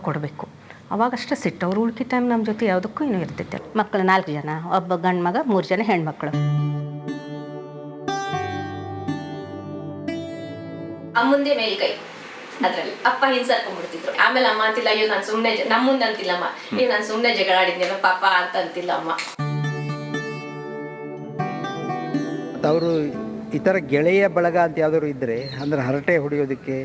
ಕೊಡಬೇಕು. ಅವಾಗಷ್ಟೇ ಸಿಟ್ಟು. ಅವ್ರು ಉಳ್ಕಿ ಟೈಮ್ ನಮ್ಮ ಜೊತೆ ಯಾವುದಕ್ಕೂ ಏನೂ ಇರ್ತೈತೆ ಮಕ್ಕಳು ನಾಲ್ಕು ಜನ ಒಬ್ಬ ಗಂಡು ಮಗ ಮೂರು ಜನ ಹೆಣ್ಮಕ್ಳು. ಅಮ್ಮಂದೇ ಮೇಲ್ಕೈ ಅದ್ರಲ್ಲಿ ಅಪ್ಪ ಹಿಂಸರ್ಕೊಂಡ್ಬಿಡ್ತಿದ್ರು ಆಮೇಲೆ ಅಮ್ಮ ಅಂತಿಲ್ಲ ಅಯ್ಯೋ ನಾನು ಸುಮ್ಮನೆ ಜ- ನಮ್ಮ ಮುಂದೆ ಅಂತಿಲ್ಲಮ್ಮ ಅಯ್ಯೋ ನಾನು ಸುಮ್ಮನೆ ಜಗಳ ಆಡಿದ್ನೇನೋ ಪಾಪ ಅಂತ ಅಂತಿಲ್ಲ ಅಮ್ಮ. ಅವರು ಇತರ ಗೆಳೆಯ ಬಳಗ ಅಂತ ಯಾವ್ದಾದ್ರು ಇದ್ದರೆ ಅಂದ್ರೆ ಹರಟೆ ಹೊಡೆಯೋದಕ್ಕೆ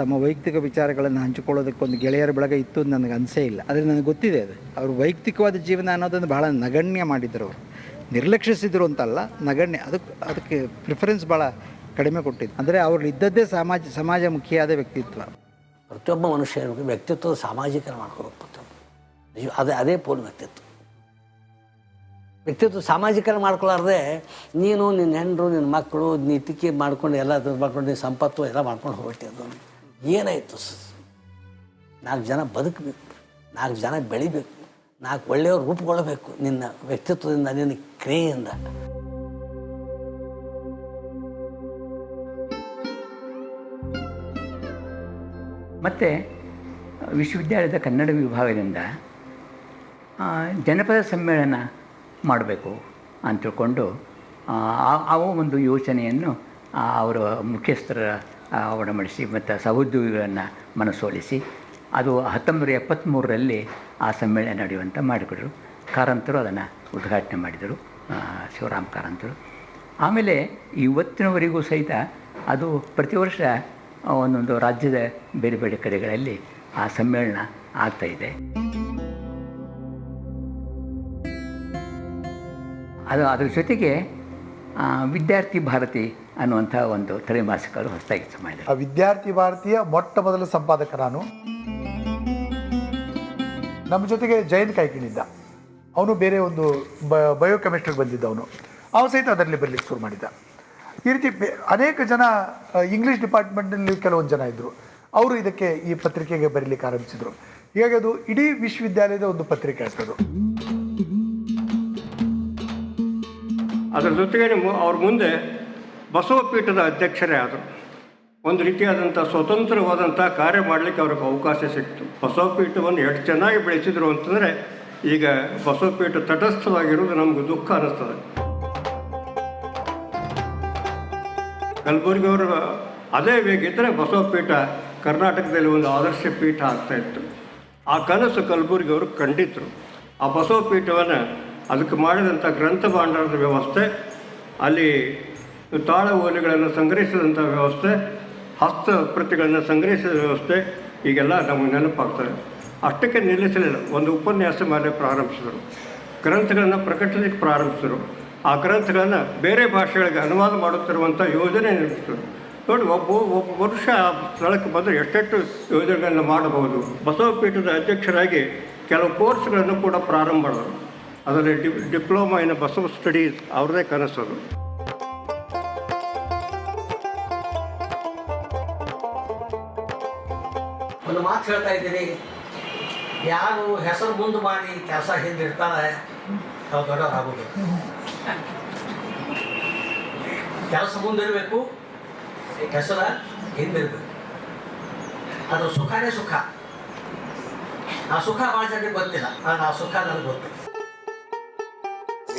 ತಮ್ಮ ವೈಯಕ್ತಿಕ ವಿಚಾರಗಳನ್ನು ಹಂಚಿಕೊಳ್ಳೋದಕ್ಕೆ ಒಂದು ಗೆಳೆಯರ ಬಳಗ ಇತ್ತು ನನಗೆ ಅನಿಸೇ ಇಲ್ಲ. ಆದರೆ ನನಗೆ ಗೊತ್ತಿದೆ ಅದು. ಅವರು ವೈಯಕ್ತಿಕವಾದ ಜೀವನ ಅನ್ನೋದನ್ನು ಬಹಳ ನಗಣ್ಯ ಮಾಡಿದ್ರು ಅವರು. ನಿರ್ಲಕ್ಷಿಸಿದ್ರು ಅಂತಲ್ಲ, ನಗಣ್ಯ. ಅದಕ್ಕೆ ಅದಕ್ಕೆ ಪ್ರಿಫರೆನ್ಸ್ ಭಾಳ ಕಡಿಮೆ ಕೊಟ್ಟಿದ್ದು ಅಂದರೆ ಅವ್ರು ಇದ್ದದ್ದೇ ಸಮಾಜ ಸಮಾಜಮುಖಿಯಾದ ವ್ಯಕ್ತಿತ್ವ. ಪ್ರತಿಯೊಬ್ಬ ಮನುಷ್ಯ ವ್ಯಕ್ತಿತ್ವ ಸಾಮಾಜಿಕರಣ ಮಾಡ್ಕೋಬೇಕು ಅದೇ ಅದೇ ಪೂರ್ಣ ವ್ಯಕ್ತಿತ್ವ. ವ್ಯಕ್ತಿತ್ವ ಸಾಮಾಜಿಕರ ಮಾಡ್ಕೊಳ್ಳಾರ್ದೆ ನೀನು ನಿನ್ನ ಹೆಂಡರು, ನಿನ್ನ ಮಕ್ಕಳು ನೀತಿಕೆ ಮಾಡ್ಕೊಂಡು ಎಲ್ಲ ಮಾಡ್ಕೊಂಡು ಸಂಪತ್ತು ಎಲ್ಲ ಮಾಡ್ಕೊಂಡು ಹೋಗ್ಬಿಟ್ಟಿದ್ದು. ಏನಾಯಿತು ನಾಲ್ಕು ಜನ ಬದುಕಬೇಕು ನಾಲ್ಕು ಜನ ಬೆಳಿಬೇಕು ನಾಲ್ಕು ಒಳ್ಳೆಯವ್ರು ರೂಪುಗೊಳ್ಳಬೇಕು ನಿನ್ನ ವ್ಯಕ್ತಿತ್ವದಿಂದ ನಿನ್ನ ಕ್ರಿಯೆಯಿಂದ. ಮತ್ತು ವಿಶ್ವವಿದ್ಯಾಲಯದ ಕನ್ನಡ ವಿಭಾಗದಿಂದ ಜನಪದ ಸಮ್ಮೇಳನ ಮಾಡಬೇಕು ಅಂತ ತಿಳ್ಕೊಂಡು ಆ, ಒಂದು ಯೋಚನೆಯನ್ನು ಅವರ ಮುಖ್ಯಸ್ಥರ ಒಡಂಬಡಿಸಿ ಮತ್ತು ಸಹೋದ್ಯೋಗಿಗಳನ್ನು ಮನಸೋಲಿಸಿ, ಅದು ಹತ್ತೊಂಬತ್ತು ಎಪ್ಪತ್ತ್ಮೂರರಲ್ಲಿ ಆ ಸಮ್ಮೇಳನ ನಡೆಯುವಂಥ ಮಾಡಿಕೊಟ್ಟರು. ಕಾರಂತರು ಅದನ್ನು ಉದ್ಘಾಟನೆ ಮಾಡಿದರು ಶಿವರಾಮ್ ಕಾರಂತರು. ಆಮೇಲೆ ಇವತ್ತಿನವರೆಗೂ ಸಹಿತ ಅದು ಪ್ರತಿ ವರ್ಷ ಒಂದೊಂದು ರಾಜ್ಯದ ಬೇರೆ ಬೇರೆ ಕಡೆಗಳಲ್ಲಿ ಆ ಸಮ್ಮೇಳನ ಆಗ್ತಾಯಿದೆ ಅದು ಅದರ ಜೊತೆಗೆ ವಿದ್ಯಾರ್ಥಿ ಭಾರತಿ ಅನ್ನುವಂಥ ಒಂದು ತ್ರೈಮಾಸಿಕಗಳು ಹೊಸದಾಗಿ ಆ ವಿದ್ಯಾರ್ಥಿ ಭಾರತೀಯ ಮೊಟ್ಟ ಮೊದಲ ಸಂಪಾದಕ ನಾನು. ನಮ್ಮ ಜೊತೆಗೆ ಜಯಂತ್ ಕಾಯ್ಕಿಣಿದ್ದ ಅವನು ಬೇರೆ ಒಂದು ಬಯೋ ಕೆಮಿಸ್ಟ್ರಿಗೆ ಬಂದಿದ್ದ ಅವನು. ಅವನು ಸಹಿತ ಅದರಲ್ಲಿ ಬರಲಿಕ್ಕೆ ಶುರು ಮಾಡಿದ್ದ. ಈ ರೀತಿ ಬೆ- ಅನೇಕ ಜನ ಇಂಗ್ಲೀಷ್ ಡಿಪಾರ್ಟ್ಮೆಂಟ್ನಲ್ಲಿ ಕೆಲವೊಂದು ಜನ ಇದ್ದರು ಅವರು ಇದಕ್ಕೆ ಈ ಪತ್ರಿಕೆಗೆ ಬರೀಲಿಕ್ಕೆ ಆರಂಭಿಸಿದರು. ಹೀಗಾಗಿ ಅದು ಇಡೀ ವಿಶ್ವವಿದ್ಯಾಲಯದ ಒಂದು ಪತ್ರಿಕೆ ಆಗ್ತದೆ ಅದರ ಜೊತೆಗೆ ಅವ್ರ ಮುಂದೆ ಬಸವಪೀಠದ ಅಧ್ಯಕ್ಷರೇ ಆದರು. ಒಂದು ರೀತಿಯಾದಂಥ ಸ್ವತಂತ್ರವಾದಂಥ ಕಾರ್ಯ ಮಾಡಲಿಕ್ಕೆ ಅವ್ರಿಗೆ ಅವಕಾಶ ಸಿಕ್ತು. ಬಸವಪೀಠವನ್ನು ಎಷ್ಟು ಚೆನ್ನಾಗಿ ಬೆಳೆಸಿದ್ರು ಅಂತಂದರೆ ಈಗ ಬಸವಪೀಠ ತಟಸ್ಥವಾಗಿರುವುದು ನಮಗೆ ದುಃಖ ಅನ್ನಿಸ್ತದೆ. ಕಲಬುರಗಿ ಅವರು ಅದೇ ವೇಗ ಇದ್ದರೆ ಬಸವಪೀಠ ಕರ್ನಾಟಕದಲ್ಲಿ ಒಂದು ಆದರ್ಶ ಪೀಠ ಆಗ್ತಾ ಇತ್ತು. ಆ ಕನಸು ಕಲ್ಬುರ್ಗಿ ಅವರು ಕಂಡಿದ್ದರು ಆ ಬಸವಪೀಠವನ್ನು ಅದಕ್ಕೆ ಮಾಡಿದಂಥ ಗ್ರಂಥ ಭಾಂಡಾರದ ವ್ಯವಸ್ಥೆ ಅಲ್ಲಿ ತಾಳ ಓಲೆಗಳನ್ನು ಸಂಗ್ರಹಿಸಿದಂಥ ವ್ಯವಸ್ಥೆ, ಹಸ್ತ ಪ್ರತಿಗಳನ್ನು ಸಂಗ್ರಹಿಸಿದ ವ್ಯವಸ್ಥೆ ಈಗೆಲ್ಲ ನಮಗೆ ನೆನಪಾಗ್ತದೆ. ಅಷ್ಟಕ್ಕೆ ನಿಲ್ಲಿಸಲಿಲ್ಲ. ಒಂದು ಉಪನ್ಯಾಸ ಮಾಡಲಿಕ್ಕೆ ಪ್ರಾರಂಭಿಸಿದರು. ಗ್ರಂಥಗಳನ್ನು ಪ್ರಕಟಿಸಲಿಕ್ಕೆ ಪ್ರಾರಂಭಿಸಿದರು. ಆ ಗ್ರಂಥಗಳನ್ನು ಬೇರೆ ಭಾಷೆಗಳಿಗೆ ಅನುವಾದ ಮಾಡುತ್ತಿರುವಂಥ ಯೋಜನೆ ನಿರ್ಮಿಸಿದರು ನೋಡಿ, ಒಬ್ಬ ಒಬ್ಬ ವರ್ಷ ಆ ಸ್ಥಳಕ್ಕೆ ಬಂದರೆ ಎಷ್ಟೆಷ್ಟು ಯೋಜನೆಗಳನ್ನು ಮಾಡಬಹುದು. ಬಸವಪೀಠದ ಅಧ್ಯಕ್ಷರಾಗಿ ಕೆಲವು ಕೋರ್ಸ್ಗಳನ್ನು ಕೂಡ ಪ್ರಾರಂಭ ಮಾಡಿದರು. ಅದರಲ್ಲಿ ಡಿಪ್ಲೊಮಾ ಇನ್ ಬಸವ ಸ್ಟಡೀಸ್ ಅವ್ರದ್ದೇ ಕನಸದು ಒಂದು ಮಾತು ಹೇಳ್ತಾ ಇದ್ದೀನಿ. ಯಾರು ಹೆಸರು ಮುಂದೆ ಮಾಡಿ ಕೆಲಸ ಹಿಂದಿರ್ತಾರೆ ಅವ್ರು ದೊಡ್ಡವರಾಗೋದು ಕೆಲಸ ಮುಂದಿರಬೇಕು ಹೆಸರ ಹಿಂದಿರಬೇಕು ಅದು ಸುಖನೇ ಸುಖ. ಆ ಸುಖ ಭಾಳ ಜನರಿಗೆ ಗೊತ್ತಿಲ್ಲ, ಆದ್ರೆ ಆ ಸುಖ ನನಗೆ ಗೊತ್ತು.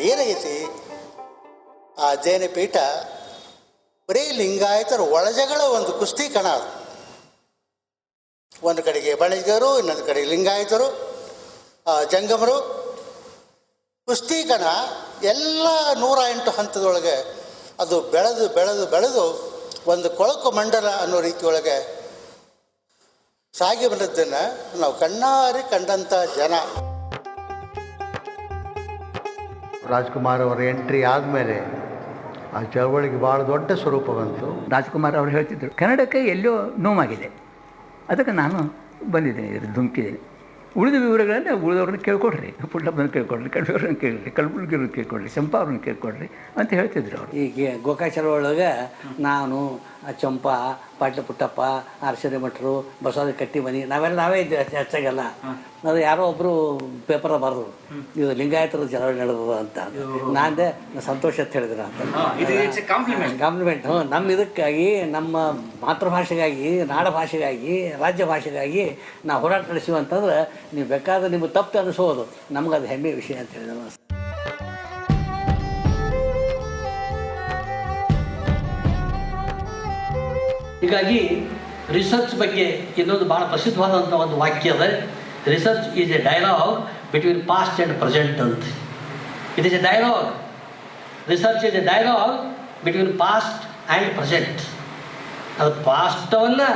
ಏನಾಗೈತಿ ಆ ಅಧ್ಯಯನ ಪೀಠ ಬರೀ ಲಿಂಗಾಯತರ ಒಳಜಗಳ ಒಂದು ಕುಸ್ತಿ ಕಣ ಅದು. ಒಂದು ಕಡೆಗೆ ಬಳಿಗರು, ಇನ್ನೊಂದು ಕಡೆಗೆ ಲಿಂಗಾಯತರು ಜಂಗಮರು, ಕುಸ್ತಿಗಣ ಎಲ್ಲ ನೂರ ಎಂಟು ಹಂತದೊಳಗೆ ಅದು ಬೆಳೆದು ಬೆಳೆದು ಬೆಳೆದು ಒಂದು ಕೊಳಕು ಮಂಡಲ ಅನ್ನೋ ರೀತಿಯೊಳಗೆ ಸಾಗಿ ಬಂದದ್ದನ್ನು ನಾವು ಕಣ್ಣಾರಿ ಕಂಡಂಥ ಜನ. ರಾಜ್ಕುಮಾರ್ ಅವರ ಎಂಟ್ರಿ ಆದಮೇಲೆ ಆ ಚಳವಳಿಗೆ ಭಾಳ ದೊಡ್ಡ ಸ್ವರೂಪ ಬಂತು. ರಾಜ್ಕುಮಾರ್ ಅವರು ಹೇಳ್ತಿದ್ರು, ಕನ್ನಡಕ್ಕೆ ಎಲ್ಲೋ ನೋವಾಗಿದೆ. ಅದಕ್ಕೆ ನಾನು ಬಂದಿದ್ದೇನೆ ಧುಮುಕಿದ್ದೀನಿ. ಉಳಿದ ವಿವರಗಳನ್ನು ಉಳಿದವ್ರನ್ನ ಕೇಳ್ಕೊಡ್ರಿ. ಪುಟ್ಟಪ್ಪನ ಕೇಳ್ಕೊಡ್ರಿ ಕಡಿಮೆಯವ್ರನ್ನ ಕೇಳ್ರಿ ಕಲಬುರ್ಗಿಯವ್ರನ್ನ ಕೇಳ್ಕೊಡ್ರಿ ಚಂಪಾ ಅವ್ರನ್ನ ಕೇಳ್ಕೊಡ್ರಿ ಅಂತ ಹೇಳ್ತಿದ್ರು ಅವರು. ಈಗ ಗೋಕಾಚಾರ ಒಳಗೆ ನಾನು ಚಂಪ ಪಾಟ್ಲ ಪುಟ್ಟಪ್ಪ ಆರ್ಶರಿ ಮಠರು ಬಸವ ಕಟ್ಟಿ ಮನಿ ನಾವೆಲ್ಲ ನಾವೇ ಇದ್ದೀವಿ ಅಷ್ಟ್- ಹೆಚ್ಚಾಗೆಲ್ಲ ಅದು ಯಾರೋ ಒಬ್ಬರು ಪೇಪರ್ ಬರೆದ್ರು. ಇದು ಲಿಂಗಾಯತರ ಚಳವಳಿ ನಡೆದದ ಅಂತ. ನಾಂದೆ ಸಂತೋಷ ಅಂತ ಹೇಳಿದ್ರು ಅಂತ. ಕಾಂಪ್ಲಿಮೆಂಟ್ ಹ್ಞೂ ನಮ್ಮ ಇದಕ್ಕಾಗಿ ನಮ್ಮ ಮಾತೃಭಾಷೆಗಾಗಿ ನಾಡ ಭಾಷೆಗಾಗಿ ರಾಜ್ಯ ಭಾಷೆಗಾಗಿ ನಾವು ಹೋರಾಟ ನಡೆಸಿವಂತಂದ್ರೆ ನೀವು ಬೇಕಾದ್ರೆ ನಿಮ್ಗೆ ತಪ್ಪು ಅನಿಸೋದು. ನಮ್ಗೆ ಅದು ಹೆಮ್ಮೆ ವಿಷಯ ಅಂತ ಹೇಳಿದ್ರು. ಹೀಗಾಗಿ ರಿಸರ್ಚ್ ಬಗ್ಗೆ ಇನ್ನೊಂದು ಭಾಳ ಪ್ರಸಿದ್ಧವಾದಂಥ ಒಂದು ವಾಕ್ಯ ಅದ research is a dialogue between past and present ಅಂತ. It is a dialogue research is a dialogue between past and present ಅದು ಪಾಸ್ಟವನ್ನು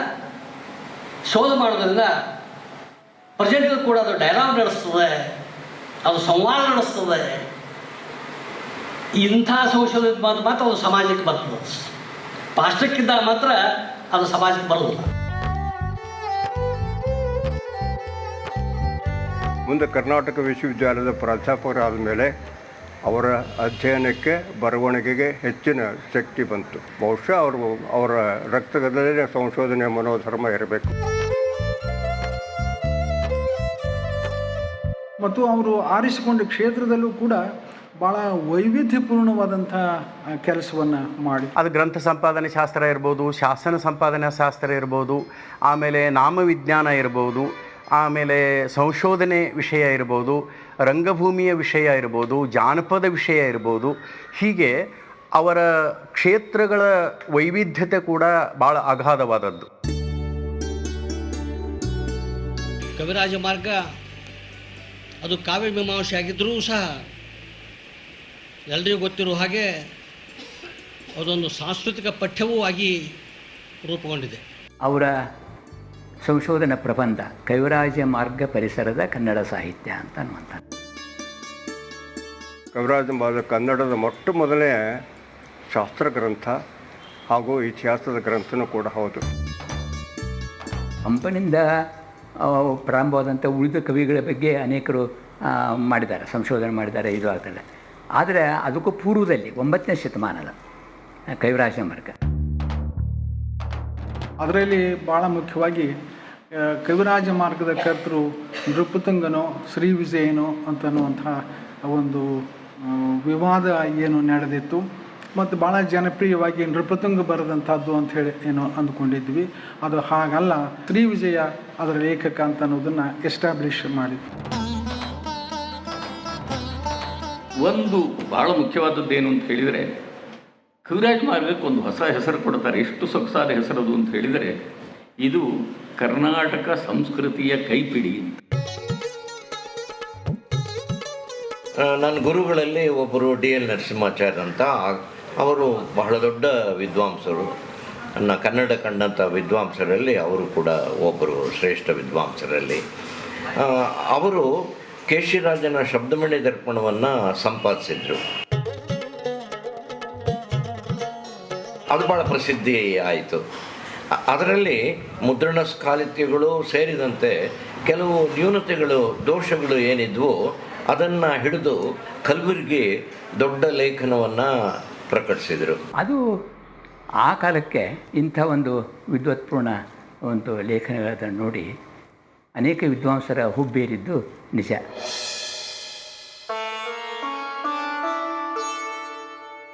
ಶೋಧ ಮಾಡೋದ್ರಿಂದ ಪ್ರೆಸೆಂಟ್ ಕೂಡ ಅದು ಡೈಲಾಗ್ ನಡೆಸ್ತದೆ, ಅದು ಸಂವಾದ ನಡೆಸ್ತದೆ. ಇಂಥ ಸಂಶೋಧನೆ ಮಾತ್ರ ಅದು ಸಮಾಜಕ್ಕೆ ಬರ್ತದೆ. ಪಾಸ್ಟಕ್ಕಿದ್ದಾಗ ಮಾತ್ರ ಅದು ಸಮಾಜಕ್ಕೆ ಬರೋದಿಲ್ಲ ಮುಂದೆ ಕರ್ನಾಟಕ ವಿಶ್ವವಿದ್ಯಾಲಯದ ಪ್ರಾಧ್ಯಾಪಕರಾದ ಮೇಲೆ ಅವರ ಅಧ್ಯಯನಕ್ಕೆ ಬರವಣಿಗೆಗೆ ಹೆಚ್ಚಿನ ಶಕ್ತಿ ಬಂತು. ಬಹುಶಃ ಅವರು ಅವರ ರಕ್ತದಲ್ಲೇ ಸಂಶೋಧನೆ ಮನೋಧರ್ಮ ಇರಬೇಕು. ಮತ್ತು ಅವರು ಆರಿಸಿಕೊಂಡ ಕ್ಷೇತ್ರದಲ್ಲೂ ಕೂಡ ಭಾಳ ವೈವಿಧ್ಯಪೂರ್ಣವಾದಂಥ ಕೆಲಸವನ್ನು ಮಾಡಿ. ಅದು ಗ್ರಂಥ ಸಂಪಾದನೆ ಶಾಸ್ತ್ರ ಇರ್ಬೋದು ಶಾಸನ ಸಂಪಾದನಾ ಶಾಸ್ತ್ರ ಇರ್ಬೋದು ಆಮೇಲೆ ನಾಮವಿಜ್ಞಾನ ಇರ್ಬೋದು ಆಮೇಲೆ ಸಂಶೋಧನೆ ವಿಷಯ ಇರ್ಬೋದು ರಂಗಭೂಮಿಯ ವಿಷಯ ಇರ್ಬೋದು ಜಾನಪದ ವಿಷಯ ಇರ್ಬೋದು. ಹೀಗೆ ಅವರ ಕ್ಷೇತ್ರಗಳ ವೈವಿಧ್ಯತೆ ಕೂಡ ಭಾಳ ಅಗಾಧವಾದದ್ದು. ಕವಿರಾಜ ಮಾರ್ಗ ಅದು ಕಾವ್ಯ ಮೀಮಾಂಸೆ ಆಗಿದ್ದರೂ ಸಹ ಎಲ್ರಿಗೂ ಗೊತ್ತಿರುವ ಹಾಗೆ ಅದೊಂದು ಸಾಂಸ್ಕೃತಿಕ ಪಠ್ಯವೂ ಆಗಿ ರೂಪುಗೊಂಡಿದೆ. ಅವರ ಸಂಶೋಧನಾ ಪ್ರಬಂಧ ಕವಿರಾಜ ಮಾರ್ಗ ಪರಿಸರದ ಕನ್ನಡ ಸಾಹಿತ್ಯ ಅಂತ ಅನ್ನುವಂಥ ಕವಿರಾಜ ಮಾರ್ಗ ಕನ್ನಡದ ಮೊಟ್ಟ ಮೊದಲೇ ಶಾಸ್ತ್ರ ಗ್ರಂಥ ಹಾಗೂ ಇತಿಹಾಸದ ಗ್ರಂಥನೂ ಕೂಡ ಹೌದು. ಹಂಪನಿಂದ ಆ, ಪ್ರಾರಂಭವಾದಂಥ ಉಳಿದ ಕವಿಗಳ ಬಗ್ಗೆ ಅನೇಕರು ಮಾಡಿದ್ದಾರೆ ಸಂಶೋಧನೆ ಮಾಡಿದ್ದಾರೆ ಇದು ಆಗ್ತದೆ. ಆದರೆ ಅದಕ್ಕೂ ಪೂರ್ವದಲ್ಲಿ ಒಂಬತ್ತನೇ ಶತಮಾನದ ಆ, ಕವಿರಾಜ ಮಾರ್ಗ. ಅದರಲ್ಲಿ ಭಾಳ ಮುಖ್ಯವಾಗಿ ಕವಿರಾಜ ಮಾರ್ಗದ ಕರ್ತರು ನೃಪತುಂಗನೋ ಶ್ರೀ ವಿಜಯನೋ ಅಂತನ್ನುವಂಥ ಒಂದು ವಿವಾದ ಏನು ನಡೆದಿತ್ತು. ಮತ್ತು ಭಾಳ ಜನಪ್ರಿಯವಾಗಿ ನೃಪತುಂಗ ಬರೆದಂಥದ್ದು ಅಂತ ಹೇಳಿ ಏನು ಅಂದುಕೊಂಡಿದ್ವಿ. ಅದು ಹಾಗಲ್ಲ ಶ್ರೀ ವಿಜಯ ಅದರ ಲೇಖಕ ಅಂತ ಅನ್ನೋದನ್ನು ಎಸ್ಟಾಬ್ಲಿಷ್ ಮಾಡಿದ್ವಿ. ಒಂದು ಭಾಳ ಏನು ಅಂತ ಹೇಳಿದರೆ, ಕವಿರಾಜ್ ಮಾರ್ಗಕ್ಕೆ ಒಂದು ಹೊಸ ಹೆಸರು ಕೊಡ್ತಾರೆ, ಎಷ್ಟು ಸೊಗಸಾದ ಹೆಸರದು ಅಂತ ಹೇಳಿದರೆ, ಇದು ಕರ್ನಾಟಕ ಸಂಸ್ಕೃತಿಯ ಕೈಪಿಡಿ ನನ್ನ ಗುರುಗಳಲ್ಲಿ ಒಬ್ಬರು ಡಿ ಎಲ್ ನರಸಿಂಹಾಚಾರ್ಯ ಅಂತ ಅವರು ಬಹಳ ದೊಡ್ಡ ವಿದ್ವಾಂಸರು. ನನ್ನ ಕನ್ನಡ ಕಂಡಂಥ ವಿದ್ವಾಂಸರಲ್ಲಿ ಅವರು ಕೂಡ ಒಬ್ಬರು ಶ್ರೇಷ್ಠ ವಿದ್ವಾಂಸರಲ್ಲಿ. ಅವರು ಕೇಶಿರಾಜನ ಶಬ್ದಮಣಿ ದರ್ಪಣವನ್ನು ಸಂಪಾದಿಸಿದ್ರು. ಅದು ಭಾಳ ಪ್ರಸಿದ್ಧಿ ಆಯಿತು. ಅದರಲ್ಲಿ ಮುದ್ರಣ ಸ್ಕಾಲಿತ್ಯಗಳು ಸೇರಿದಂತೆ ಕೆಲವು ನ್ಯೂನತೆಗಳು, ದೋಷಗಳು ಏನಿದ್ವು ಅದನ್ನು ಹಿಡಿದು ಕಲ್ಬುರ್ಗಿ ದೊಡ್ಡ ಲೇಖನವನ್ನು ಪ್ರಕಟಿಸಿದರು. ಅದು ಆ ಕಾಲಕ್ಕೆ ಇಂಥ ಒಂದು ವಿದ್ವತ್ಪೂರ್ಣ ಒಂದು ಲೇಖನಗಳನ್ನು ನೋಡಿ ಅನೇಕ ವಿದ್ವಾಂಸರ ಹುಬ್ಬೇರಿದ್ದು ನಿಜ.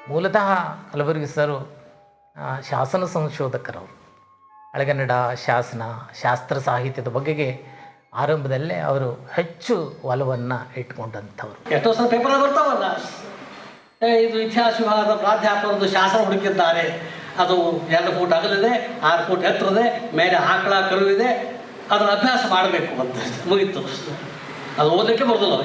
ಮೂಲತಃ ಕಲಬುರಗಿ ಸರು ಆ, ಶಾಸನ ಸಂಶೋಧಕರವರು ಹಳೆಗನ್ನಡ ಶಾಸನ ಶಾಸ್ತ್ರ ಸಾಹಿತ್ಯದ ಬಗೆಗೆ ಆರಂಭದಲ್ಲೇ ಅವರು ಹೆಚ್ಚು ಒಲವನ್ನು ಇಟ್ಕೊಂಡಂಥವ್ರು. ಎಷ್ಟೋ ಸಲ ಪೇಪರ್ ಬರ್ತಾವಲ್ಲ? ಏ, ಇದು ಇತಿಹಾಸ ವಿಭಾಗದ ಪ್ರಾಧ್ಯಾಪಕರದ್ದು ಶಾಸನ ಹುಡುಕಿದ್ದಾರೆ. ಅದು ಎರಡು ಫೂಟ್ ಅಗಲಿದೆ ಆರು ಫೂಟ್ ಎತ್ತರದೆ ಮೇಲೆ ಆಕಳ ಕರುವಿದೆ ಅದರ ಅಭ್ಯಾಸ ಮಾಡಬೇಕು ಅಂತ. ಮುಗೀತು. ಅದು ಓದಲಿಕ್ಕೆ ಬರೋದಿಲ್ಲ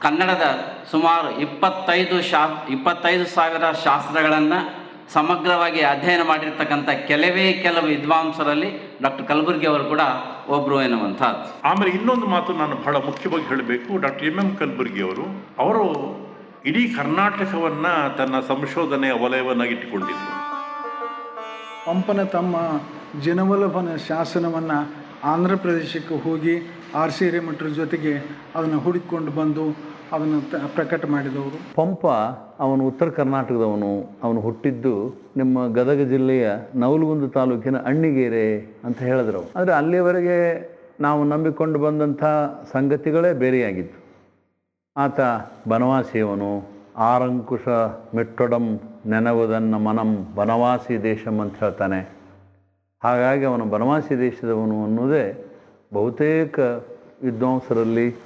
ಕನ್ನಡದ ಸುಮಾರು ಇಪ್ಪತ್ತೈದು ಶಾ ಇಪ್ಪತ್ತೈದು ಸಾವಿರ ಶಾಸ್ತ್ರಗಳನ್ನು ಸಮಗ್ರವಾಗಿ ಅಧ್ಯಯನ ಮಾಡಿರ್ತಕ್ಕಂಥ ಕೆಲವೇ ಕೆಲವು ವಿದ್ವಾಂಸರಲ್ಲಿ ಡಾಕ್ಟರ್ ಕಲಬುರ್ಗಿ ಅವರು ಕೂಡ ಒಬ್ಬರು ಎನ್ನುವಂಥದ್ದು. ಆಮೇಲೆ ಇನ್ನೊಂದು ಮಾತು ನಾನು ಬಹಳ ಮುಖ್ಯವಾಗಿ ಹೇಳಬೇಕು. ಡಾಕ್ಟರ್ ಎಂ ಎಂ ಕಲಬುರ್ಗಿ ಅವರು ಅವರು ಇಡೀ ಕರ್ನಾಟಕವನ್ನು ತನ್ನ ಸಂಶೋಧನೆಯ ವಲಯವನ್ನಾಗಿಟ್ಟುಕೊಂಡಿದ್ದರು ಪಂಪನ ತಮ್ಮ ಜನವಲ್ಲಭನ ಶಾಸನವನ್ನು ಆಂಧ್ರ ಪ್ರದೇಶಕ್ಕೆ ಹೋಗಿ ಆರ್ ಸಿ ಹಿರೇಮಠರ ಜೊತೆಗೆ ಅದನ್ನು ಹುಡುಕಿಕೊಂಡು ಬಂದು ಅದನ್ನು ಪ್ರಕಟ ಮಾಡಿದವರು. ಪಂಪ ಅವನು ಉತ್ತರ ಕರ್ನಾಟಕದವನು. ಅವನು ಹುಟ್ಟಿದ್ದು ನಿಮ್ಮ ಗದಗ ಜಿಲ್ಲೆಯ ನವಲಗುಂದ ತಾಲೂಕಿನ ಅಣ್ಣಿಗೇರೆ ಅಂತ ಹೇಳಿದ್ರು ಆದರೆ ಅಲ್ಲಿಯವರೆಗೆ ನಾವು ನಂಬಿಕೊಂಡು ಬಂದಂಥ ಸಂಗತಿಗಳೇ ಬೇರೆಯಾಗಿತ್ತು. ಆತ ಬನವಾಸಿಯವನು. ಆರಂಕುಶ ಮೆಟ್ಟೊಡಂ ನೆನವುದನ್ನ ಮನಂ ಬನವಾಸಿ ದೇಶಂ ಅಂತ ಹೇಳ್ತಾನೆ. ಹಾಗಾಗಿ ಅವನು ಬನವಾಸಿ ದೇಶದವನು ಅನ್ನೋದೇ ಬಹುತೇಕ ವಿದ್ವಾಂಸರಲ್ಲಿ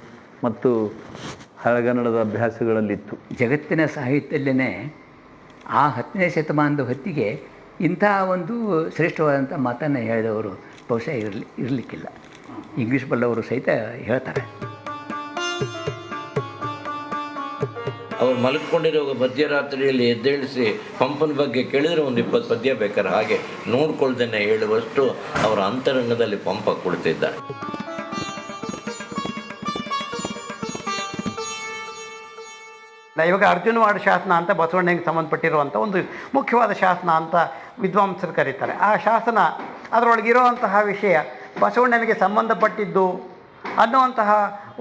ಮತ್ತು ಹಳಗನ್ನಡದ ಅಭ್ಯಾಸಗಳಲ್ಲಿತ್ತು. ಜಗತ್ತಿನ ಸಾಹಿತ್ಯದಲ್ಲೇ ಆ ಹತ್ತನೇ ಶತಮಾನದ ಹೊತ್ತಿಗೆ ಇಂಥ ಒಂದು ಶ್ರೇಷ್ಠವಾದಂಥ ಮಾತನ್ನು ಹೇಳಿದವರು ಬಹುಶಃ ಇರಲಿ, ಇರಲಿಕ್ಕಿಲ್ಲ. ಇಂಗ್ಲೀಷ್ ಬಲ್ಲವರು ಸಹಿತ ಹೇಳ್ತಾರೆ. ಅವ್ರು ಮಲಗಿಕೊಂಡಿರೋ ಮಧ್ಯರಾತ್ರಿಯಲ್ಲಿ ಎದ್ದೇಳಿಸಿ ಪಂಪನ ಬಗ್ಗೆ ಕೇಳಿದರೆ ಒಂದು ಇಪ್ಪತ್ತು ಪದ್ಯ ಬೇಕಾದ್ರೆ ಹಾಗೆ ನೋಡ್ಕೊಳ್ದೇನೆ ಹೇಳುವಷ್ಟು ಅವರ ಅಂತರಂಗದಲ್ಲಿ ಪಂಪ ಕುಳಿತಿದ್ದ. ಇವಾಗ ಅರ್ಜುನವಾಡ ಶಾಸನ ಅಂತ ಬಸವಣ್ಣನಿಗೆ ಸಂಬಂಧಪಟ್ಟಿರುವಂಥ ಒಂದು ಮುಖ್ಯವಾದ ಶಾಸನ ಅಂತ ವಿದ್ವಾಂಸರು ಕರೀತಾರೆ. ಆ ಶಾಸನ ಅದರೊಳಗಿರುವಂತಹ ವಿಷಯ ಬಸವಣ್ಣನಿಗೆ ಸಂಬಂಧಪಟ್ಟಿದ್ದು ಅನ್ನುವಂತಹ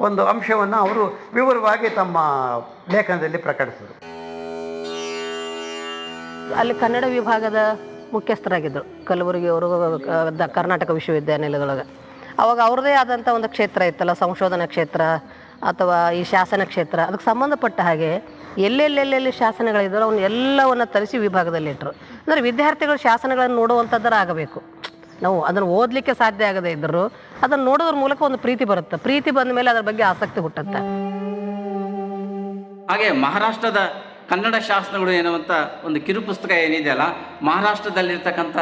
ಒಂದು ಅಂಶವನ್ನು ಅವರು ವಿವರವಾಗಿ ತಮ್ಮ ಲೇಖನದಲ್ಲಿ ಪ್ರಕಟಿಸಿದರು. ಅಲ್ಲಿ ಕನ್ನಡ ವಿಭಾಗದ ಮುಖ್ಯಸ್ಥರಾಗಿದ್ದರು. ಕಲಬುರಗಿ ಅವರು ಕರ್ನಾಟಕ ವಿಶ್ವವಿದ್ಯಾನಿಲಯದೊಳಗೆ. ಅವಾಗ ಅವ್ರದ್ದೇ ಆದಂಥ ಒಂದು ಕ್ಷೇತ್ರ ಇತ್ತಲ್ಲ, ಸಂಶೋಧನಾ ಕ್ಷೇತ್ರ ಅಥವಾ ಈ ಶಾಸನ ಕ್ಷೇತ್ರ. ಅದಕ್ಕೆ ಸಂಬಂಧಪಟ್ಟ ಹಾಗೆ ಎಲ್ಲೆಲ್ಲೆಲ್ಲೆಲ್ಲಿ ಶಾಸನಗಳಿದ್ದರೂ ಅವನ್ನ ಎಲ್ಲವನ್ನು ತರಿಸಿ ವಿಭಾಗದಲ್ಲಿ ಇಟ್ಟರು ಅಂದರೆ ವಿದ್ಯಾರ್ಥಿಗಳು ಶಾಸನಗಳನ್ನು ನೋಡುವಂಥದ್ದರ ಆಗಬೇಕು ನಾವು ಅದನ್ನು ಓದಲಿಕ್ಕೆ ಸಾಧ್ಯ ಆಗದೇ ಇದ್ದರೂ ಅದನ್ನು ನೋಡೋದ್ರ ಮೂಲಕ ಒಂದು ಪ್ರೀತಿ ಬರುತ್ತೆ. ಪ್ರೀತಿ ಬಂದ ಮೇಲೆ ಅದರ ಬಗ್ಗೆ ಆಸಕ್ತಿ ಹುಟ್ಟುತ್ತೆ. ಹಾಗೆ ಮಹಾರಾಷ್ಟ್ರದ ಕನ್ನಡ ಶಾಸನಗಳು ಎನ್ನುವಂಥ ಒಂದು ಕಿರು ಪುಸ್ತಕ ಏನಿದೆಯಲ್ಲ ಮಹಾರಾಷ್ಟ್ರದಲ್ಲಿರ್ತಕ್ಕಂಥ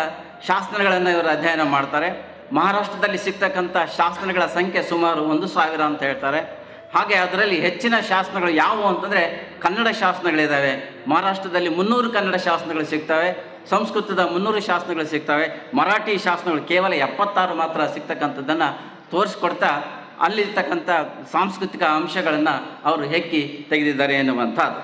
ಶಾಸನಗಳನ್ನು ಇವರು ಅಧ್ಯಯನ ಮಾಡ್ತಾರೆ. ಮಹಾರಾಷ್ಟ್ರದಲ್ಲಿ ಸಿಗ್ತಕ್ಕಂಥ ಶಾಸನಗಳ ಸಂಖ್ಯೆ ಸುಮಾರು ಒಂದು ಸಾವಿರ ಅಂತ ಹೇಳ್ತಾರೆ. ಹಾಗೆ ಅದರಲ್ಲಿ ಹೆಚ್ಚಿನ ಶಾಸನಗಳು ಯಾವುವು ಅಂತಂದರೆ ಕನ್ನಡ ಶಾಸನಗಳಿದ್ದಾವೆ ಮಹಾರಾಷ್ಟ್ರದಲ್ಲಿ ಮುನ್ನೂರು ಕನ್ನಡ ಶಾಸನಗಳು ಸಿಗ್ತವೆ. ಸಂಸ್ಕೃತದ ಮುನ್ನೂರು ಶಾಸನಗಳು ಸಿಗ್ತವೆ. ಮರಾಠಿ ಶಾಸನಗಳು ಕೇವಲ ಎಪ್ಪತ್ತಾರು ಮಾತ್ರ ಸಿಗ್ತಕ್ಕಂಥದ್ದನ್ನು ತೋರಿಸ್ಕೊಡ್ತಾ ಅಲ್ಲಿರ್ತಕ್ಕಂಥ ಸಾಂಸ್ಕೃತಿಕ ಅಂಶಗಳನ್ನು ಅವರು ಹೆಕ್ಕಿ ತೆಗೆದಿದ್ದಾರೆ ಎನ್ನುವಂಥದ್ದು.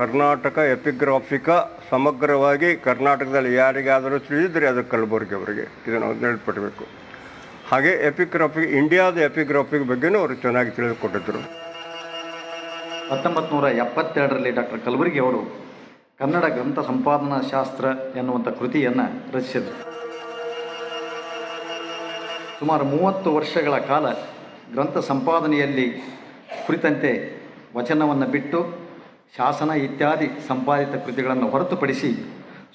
ಕರ್ನಾಟಕ ಎಪಿಗ್ರಾಫಿಕ ಸಮಗ್ರವಾಗಿ ಕರ್ನಾಟಕದಲ್ಲಿ ಯಾರಿಗಾದರೂ ತಿಳಿದಿದ್ರೆ ಅದು ಕಲಬುರಗಿ ಅವರಿಗೆ. ಇದನ್ನು ನಾವು ನೆನಪಿಡಬೇಕು ಹಾಗೆ ಎಪಿಗ್ರಾಫಿ, ಇಂಡಿಯಾದ ಎಪಿಗ್ರಾಫಿಕ್ ಬಗ್ಗೆನೂ ಅವರು ಚೆನ್ನಾಗಿ ತಿಳಿದುಕೊಟ್ಟಿದ್ದರು ಹತ್ತೊಂಬತ್ತು ನೂರ ಎಪ್ಪತ್ತೆರಡರಲ್ಲಿ ಡಾಕ್ಟರ್ ಕಲಬುರ್ಗಿ ಅವರು ಕನ್ನಡ ಗ್ರಂಥ ಸಂಪಾದನಾ ಶಾಸ್ತ್ರ ಎನ್ನುವಂಥ ಕೃತಿಯನ್ನು ರಚಿಸಿದರು. ಸುಮಾರು ಮೂವತ್ತು ವರ್ಷಗಳ ಕಾಲ ಗ್ರಂಥ ಸಂಪಾದನೆಯಲ್ಲಿ ಕುರಿತಂತೆ ವಚನವನ್ನು ಬಿಟ್ಟು ಶಾಸನ ಇತ್ಯಾದಿ ಸಂಪಾದಿತ ಕೃತಿಗಳನ್ನು ಹೊರತುಪಡಿಸಿ